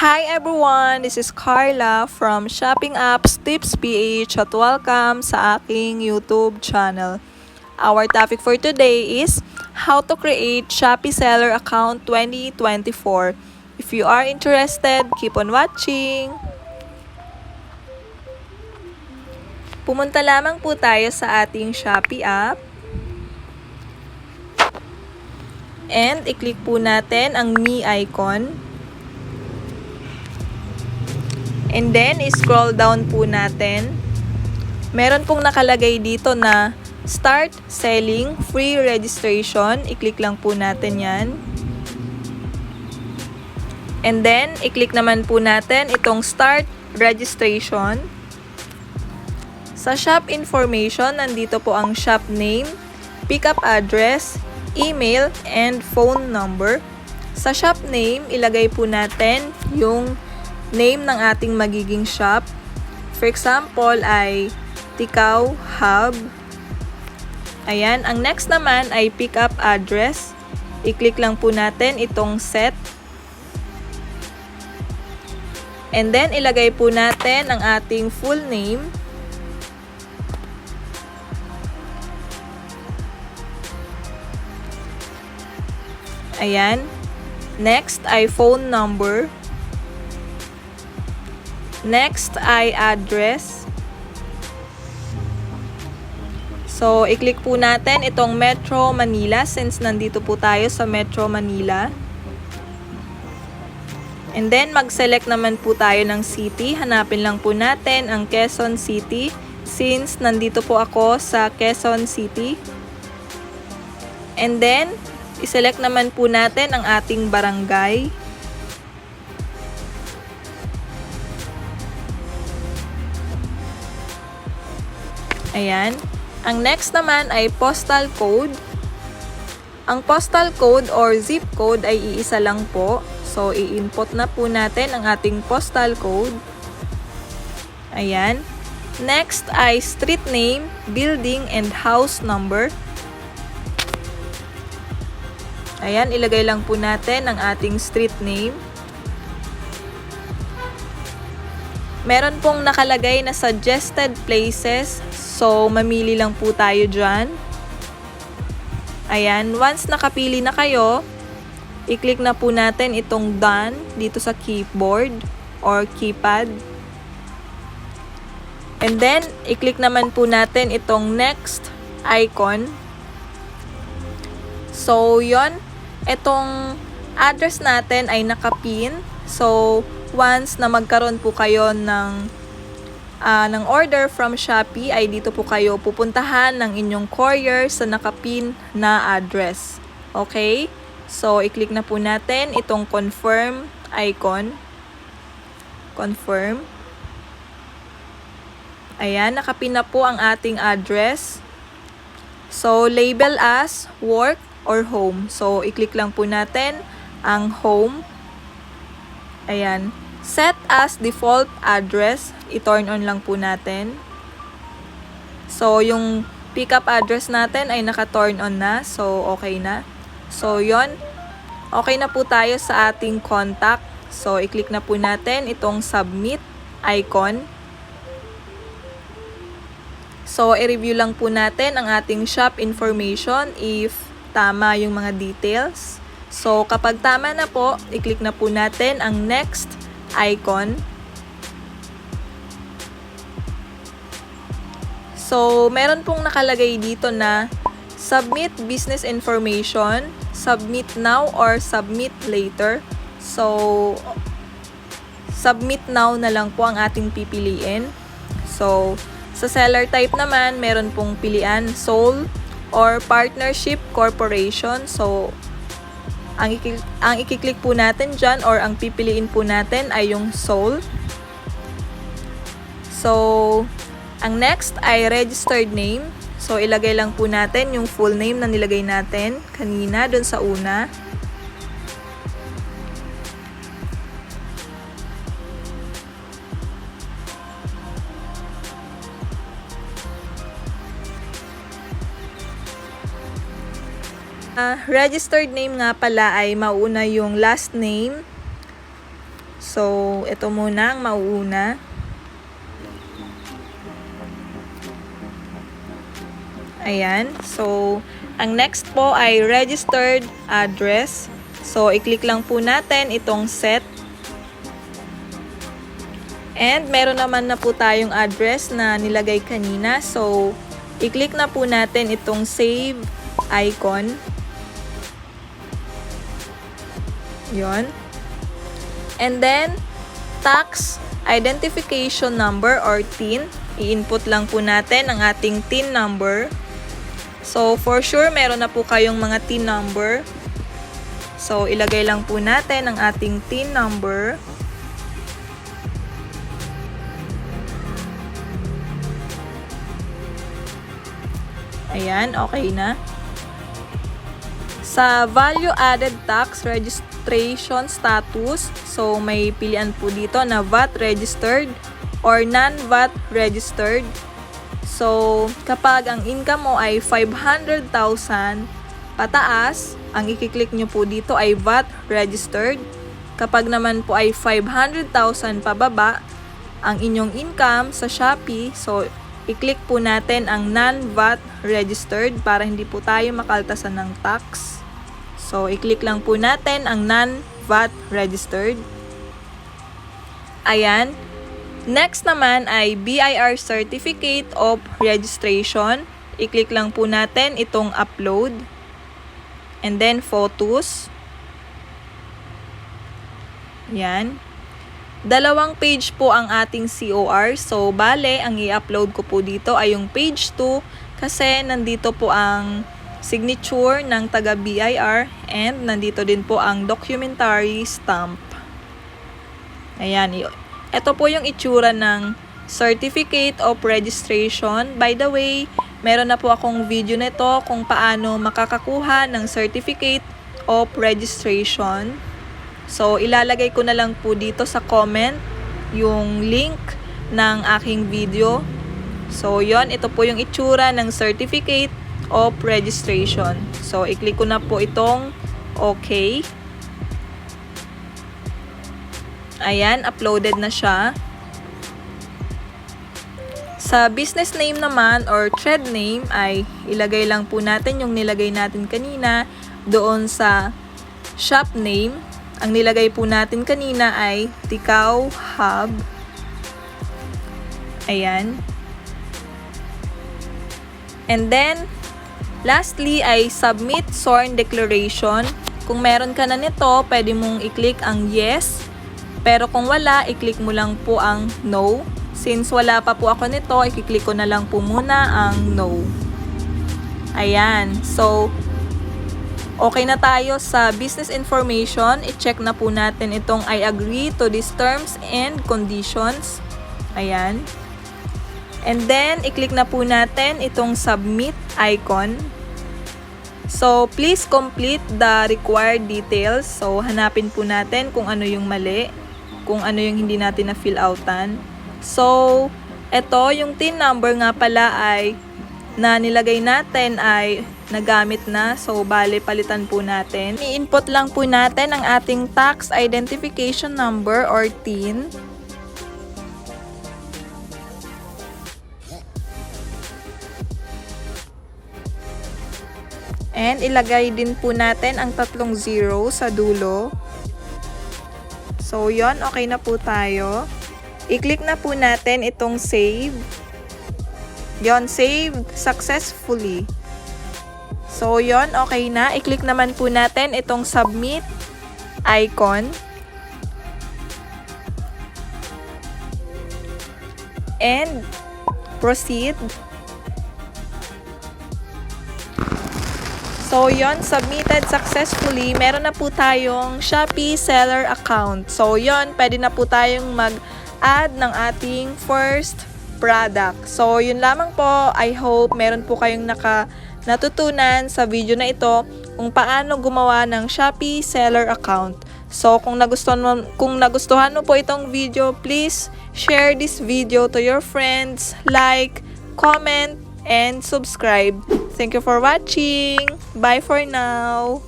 Hi everyone! This is Carla from Shopping Apps Tips PH at welcome sa aking YouTube channel. Our topic for today is how to create Shopee Seller Account 2024. If you are interested, keep on watching! Pumunta lamang po tayo sa ating Shopee app. And i-click po natin ang me icon. And then, scroll down po natin. Meron pong nakalagay dito na Start Selling Free Registration. I-click lang po natin yan. And then, i-click naman po natin itong Start Registration. Sa shop information, nandito po ang shop name, pickup address, email, and phone number. Sa shop name, ilagay po natin yung name ng ating magiging shop. For example ay Tikaw Hub. Ayan, ang next naman ay pickup address. I-click lang po natin itong set. And then, ilagay po natin ang ating full name. Ayan. Next ay phone number. Next ay address. So, i-click po natin itong Metro Manila since nandito po tayo sa Metro Manila. And then, mag-select naman po tayo ng city. Hanapin lang po natin ang Quezon City since nandito po ako sa Quezon City. And then, i-select naman po natin ang ating barangay. Ayan. Ang next naman ay postal code. Ang postal code or zip code ay iisa lang po. So, i-input na po natin ang ating postal code. Ayan. Next ay street name, building, and house number. Ayan, ilagay lang po natin ang ating street name. Meron pong nakalagay na suggested places So, mamili lang po tayo dyan. Ayan, once nakapili na kayo, i-click na po natin itong done dito sa keyboard or keypad. And then, i-click naman po natin itong next icon. So, yon Itong address natin ay nakapin. So, once na magkaroon po kayo ng uh, ng order from Shopee ay dito po kayo pupuntahan ng inyong courier sa nakapin na address. Okay? So, i-click na po natin itong confirm icon. Confirm. Ayan, nakapin na po ang ating address. So, label as work or home. So, i-click lang po natin ang home. Ayan. Set as default address, i-turn on lang po natin. So, yung pickup address natin ay naka-turn on na. So, okay na. So, yon Okay na po tayo sa ating contact. So, i-click na po natin itong submit icon. So, i-review lang po natin ang ating shop information if tama yung mga details. So, kapag tama na po, i-click na po natin ang next icon. So, meron pong nakalagay dito na submit business information, submit now or submit later. So, submit now na lang po ang ating pipiliin. So, sa seller type naman, meron pong pilian sole or partnership corporation. So, ang, iki- ang ikiklik po natin dyan or ang pipiliin po natin ay yung soul. So, ang next ay registered name. So, ilagay lang po natin yung full name na nilagay natin kanina dun sa una. Uh, registered name nga pala ay mauna yung last name, So, ito muna ang mauuna. Ayan. So, ang next po ay registered address. So, i-click lang po natin itong set. And meron naman na po tayong address na nilagay kanina. So, i-click na po natin itong save icon. Yon. And then, tax identification number or TIN. I-input lang po natin ang ating TIN number. So, for sure, meron na po kayong mga TIN number. So, ilagay lang po natin ang ating TIN number. Ayan, okay na. Sa value added tax registration status, so may pilian po dito na VAT registered or non-VAT registered. So, kapag ang income mo ay 500,000 pataas, ang ikiklik nyo po dito ay VAT registered. Kapag naman po ay 500,000 pababa, ang inyong income sa Shopee, so i-click po natin ang non-VAT registered para hindi po tayo makaltasan ng tax. So, i-click lang po natin ang non-VAT registered. Ayan. Next naman ay BIR Certificate of Registration. I-click lang po natin itong upload. And then photos. Yan. Dalawang page po ang ating COR. So, bale, ang i-upload ko po dito ay yung page 2 kasi nandito po ang signature ng taga BIR and nandito din po ang documentary stamp. Ayan, ito po yung itsura ng Certificate of Registration. By the way, meron na po akong video nito kung paano makakakuha ng Certificate of Registration. So, ilalagay ko na lang po dito sa comment yung link ng aking video. So, yon ito po yung itsura ng Certificate of Registration. So, i-click ko na po itong OK. Ayan, uploaded na siya. Sa business name naman or trade name ay ilagay lang po natin yung nilagay natin kanina doon sa shop name. Ang nilagay po natin kanina ay Tikaw Hub. Ayan. And then, lastly ay submit sworn declaration. Kung meron ka na nito, pwede mong i-click ang yes. Pero kung wala, i-click mo lang po ang no. Since wala pa po ako nito, i-click ko na lang po muna ang no. Ayan. So, okay na tayo sa business information. I-check na po natin itong I agree to these terms and conditions. Ayan. And then, i-click na po natin itong submit icon. So, please complete the required details. So, hanapin po natin kung ano yung mali, kung ano yung hindi natin na fill outan. So, ito, yung TIN number nga pala ay na nilagay natin ay nagamit na. So, bale, palitan po natin. I-input lang po natin ang ating tax identification number or TIN. And ilagay din po natin ang tatlong zero sa dulo. So, yon okay na po tayo. I-click na po natin itong save. Yon, saved successfully. So, yon okay na. I-click naman po natin itong submit icon. And proceed. So, yon submitted successfully. Meron na po tayong Shopee seller account. So, yon pwede na po tayong mag-add ng ating first product. So, yun lamang po. I hope meron po kayong naka natutunan sa video na ito kung paano gumawa ng Shopee seller account. So, kung nagustuhan mo, kung nagustuhan mo po itong video, please share this video to your friends, like, comment, and subscribe. Thank you for watching. Bye for now.